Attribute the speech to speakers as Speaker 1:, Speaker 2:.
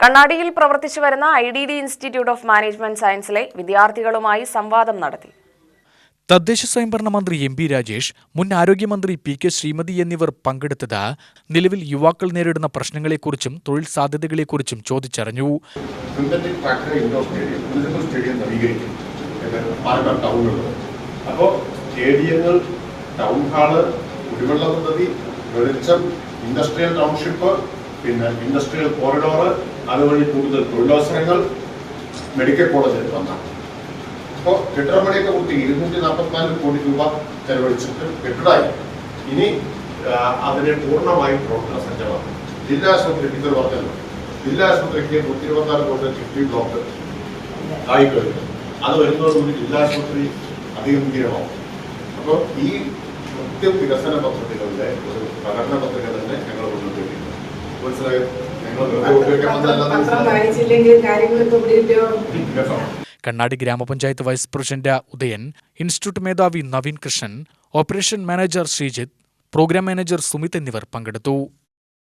Speaker 1: കണ്ണാടിയിൽ പ്രവർത്തിച്ചു വരുന്ന I D D institute of management സയൻസിലെ വിദ്യാർത്ഥികളുമായി സംവാദം നടത്തി.
Speaker 2: തദ്ദേശ സ്വയംഭരണ മന്ത്രി എം പി രാജേഷ് മുൻ ആരോഗ്യമന്ത്രി പി കെ ശ്രീമതി എന്നിവർ പങ്കെടുത്തത് നിലവിൽ യുവാക്കൾ നേരിടുന്ന പ്രശ്നങ്ങളെക്കുറിച്ചും തൊഴിൽ സാധ്യതകളെക്കുറിച്ചും ചോദിച്ചറിഞ്ഞു.
Speaker 3: അപ്പോൾ സ്റ്റേഡിയങ്ങൾ ടൗൺ ഹാൾ കുടിവെള്ള പദ്ധതി വെളിച്ചം ഇൻഡസ്ട്രിയൽ ടൗൺഷിപ്പ് പിന്നെ ഇൻഡസ്ട്രിയൽ കോറിഡോർ അതുവഴി കൂടുതൽ തൊഴിലവസരങ്ങൾ മെഡിക്കൽ കോളേജ് വന്നാണ് അപ്പോൾ കെട്ടിടപ്പണിയൊക്കെ കൂട്ടി ഇരുന്നൂറ്റി നാൽപ്പത്തിനാല് കോടി രൂപ ചെലവഴിച്ചിട്ട് കെട്ടിടമായി ഇനി അതിനെ പൂർണമായും പ്രവർത്തന സജ്ജമാക്കും. ജില്ലാ ആശുപത്രി ടീച്ചർ പറഞ്ഞല്ലോ. ജില്ലാ ആശുപത്രിക്ക് നൂറ്റി ഇരുപത്തിനാല് കോടി ചിട്ടി ബ്ലോക്ക് ആയി കഴിഞ്ഞു അത് വരുന്നതോടുകൂടി ജില്ലാ ആശുപത്രി ഗീരമാവും അപ്പോൾ ഈ കൃത്യം വികസന പദ്ധതികളുടെ ഒരു പ്രകടന പത്രിക
Speaker 2: കണ്ണാടി ഗ്രാമപഞ്ചായത്ത് വൈസ് പ്രസിഡന്റ് ഉദയൻ ഇൻസ്റ്റിറ്റ്യൂട്ട് മേധാവി Naveen Krishnan operation manager Sreejith programme manager Sumit എന്നിവർ പങ്കെടുത്തു.